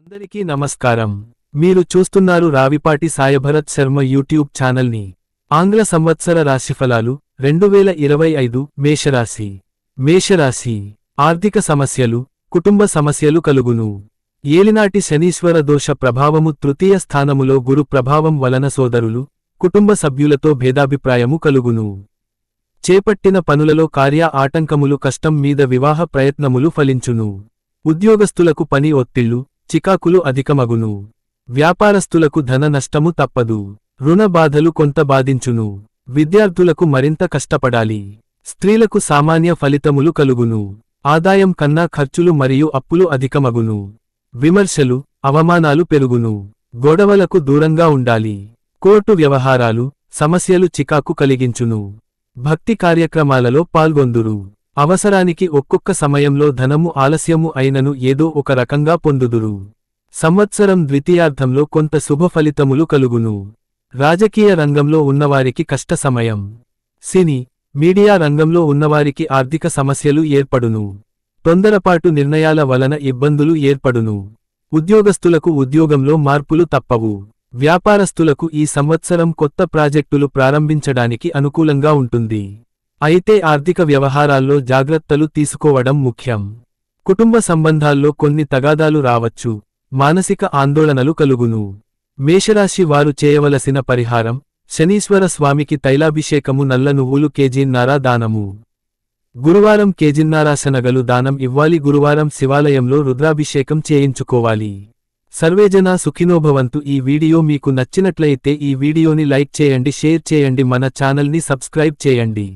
అందరికీ నమస్కారం. మీరు చూస్తున్నారు రావిపాటి సాయభరత్ శర్మ యూట్యూబ్ ఛానల్ని. ఆంగ్ల సంవత్సర రాశిఫలాలు రెండు వేల ఇరవై ఐదు మేషరాశి. మేషరాశి ఆర్థిక సమస్యలు కుటుంబ సమస్యలు కలుగును. ఏలినాటి శనీశ్వర దోష ప్రభావము తృతీయ స్థానములో గురు ప్రభావం వలన సోదరులు కుటుంబ సభ్యులతో భేదాభిప్రాయము కలుగును. చేపట్టిన పనులలో కార్య ఆటంకములు కష్టం మీద వివాహ ప్రయత్నములు ఫలించును. ఉద్యోగస్తులకు పని ఒత్తిళ్ళు చికాకులు అధికమగును. వ్యాపారస్తులకు ధన నష్టము తప్పదు. రుణ బాధలు కొంత బాధించును. విద్యార్థులకు మరింత కష్టపడాలి. స్త్రీలకు సామాన్య ఫలితములు కలుగును. ఆదాయం కన్నా ఖర్చులు మరియు అప్పులు అధికమగును. విమర్శలు అవమానాలు పెరుగును. గొడవలకు దూరంగా ఉండాలి. కోర్టు వ్యవహారాలు సమస్యలు చికాకు కలిగించును. భక్తి కార్యక్రమాలలో పాల్గొందురు. అవసరానికి ఒక్కొక్క సమయంలో ధనము ఆలస్యము అయినను ఏదో ఒక రకంగా పొందుదురు. సంవత్సరం ద్వితీయార్థంలో కొంత శుభ ఫలితములు కలుగును. రాజకీయ రంగంలో ఉన్నవారికి కష్ట సమయం. సినీ మీడియా రంగంలో ఉన్నవారికి ఆర్థిక సమస్యలు ఏర్పడును. తొందరపాటు నిర్ణయాల వలన ఇబ్బందులు ఏర్పడును. ఉద్యోగస్తులకు ఉద్యోగంలో మార్పులు తప్పవు. వ్యాపారస్తులకు ఈ సంవత్సరం కొత్త ప్రాజెక్టులు ప్రారంభించడానికి అనుకూలంగా ఉంటుంది. అయితే ఆర్థిక వ్యవహారాల్లో జాగ్రత్తలు తీసుకోవడం ముఖ్యం. కుటుంబ సంబంధాల్లో కొన్ని తగాదాలు రావచ్చు. మానసిక ఆందోళనలు కలుగును. మేషరాశి వారు చేయవలసిన పరిహారం శనీశ్వర స్వామికి తైలాభిషేకము నల్ల నువ్వులు కేజీన్నర దానము. గురువారం కేజిన్నారా శనగలు దానం ఇవ్వాలి. గురువారం శివాలయంలో రుద్రాభిషేకం చేయించుకోవాలి. సర్వేజన సుఖినోభవంతు. ఈ వీడియో మీకు నచ్చినట్లయితే ఈ వీడియోని లైక్ చేయండి షేర్ చేయండి మన ఛానల్ని సబ్స్క్రైబ్ చేయండి.